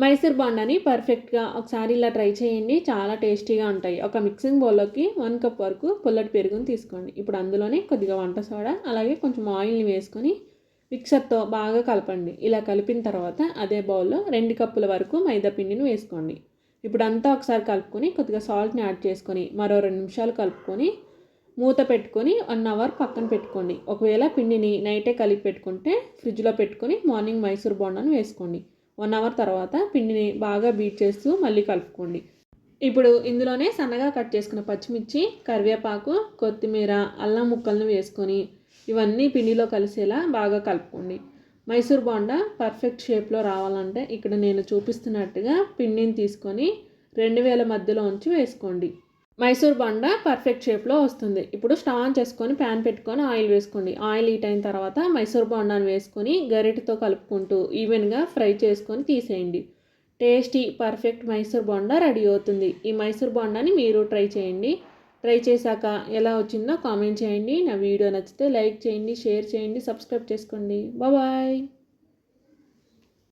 మైసూర్ బాండాని పర్ఫెక్ట్గా ఒకసారి ఇలా ట్రై చేయండి. చాలా టేస్టీగా ఉంటాయి. ఒక మిక్సింగ్ బౌల్లోకి వన్ కప్ వరకు పుల్లటి పెరుగుని తీసుకోండి. ఇప్పుడు అందులోనే కొద్దిగా వంట సోడా అలాగే కొంచెం ఆయిల్ని వేసుకొని మిక్సర్తో బాగా కలపండి. ఇలా కలిపిన తర్వాత అదే బౌల్లో రెండు కప్పుల వరకు మైదా పిండిని వేసుకోండి. ఇప్పుడు అంతా ఒకసారి కలుపుకొని కొద్దిగా సాల్ట్ని యాడ్ చేసుకొని మరో రెండు నిమిషాలు కలుపుకొని మూత పెట్టుకొని వన్ అవర్ పక్కన పెట్టుకోండి. ఒకవేళ పిండిని నైటే కలిపి పెట్టుకుంటే ఫ్రిడ్జ్లో పెట్టుకొని మార్నింగ్ మైసూర్ బోండాను వేసుకోండి. వన్ అవర్ తర్వాత పిండిని బాగా బీట్ చేస్తూ మళ్ళీ కలుపుకోండి. ఇప్పుడు ఇందులోనే సన్నగా కట్ చేసుకున్న పచ్చిమిర్చి కరివేపాకు కొత్తిమీర అల్లం ముక్కలను వేసుకొని ఇవన్నీ పిండిలో కలిసేలా బాగా కలుపుకోండి. మైసూర్ బోండా పర్ఫెక్ట్ షేప్లో రావాలంటే ఇక్కడ నేను చూపిస్తున్నట్టుగా పిండిని తీసుకొని రెండు వేల మధ్యలో ఉంచి వేసుకోండి. మైసూర్ బండ పర్ఫెక్ట్ షేప్లో వస్తుంది. ఇప్పుడు స్టవ్ ఆన్ చేసుకొని ప్యాన్ పెట్టుకొని ఆయిల్ వేసుకోండి. ఆయిల్ హీట్ అయిన తర్వాత మైసూర్ బొండాను వేసుకొని గరిటతో కలుపుకుంటూ ఈవెన్గా ఫ్రై చేసుకొని తీసేయండి. Tasty perfect Mysore bonda ready అవుతుంది. ఈ మైసూర్ బొండాని మీరు ట్రై చేయండి. ట్రై చేశాక ఎలా వచ్చిందో కామెంట్ చేయండి. నా వీడియో నచ్చితే లైక్ చేయండి షేర్ చేయండి సబ్స్క్రైబ్ చేసుకోండి. బాయ్.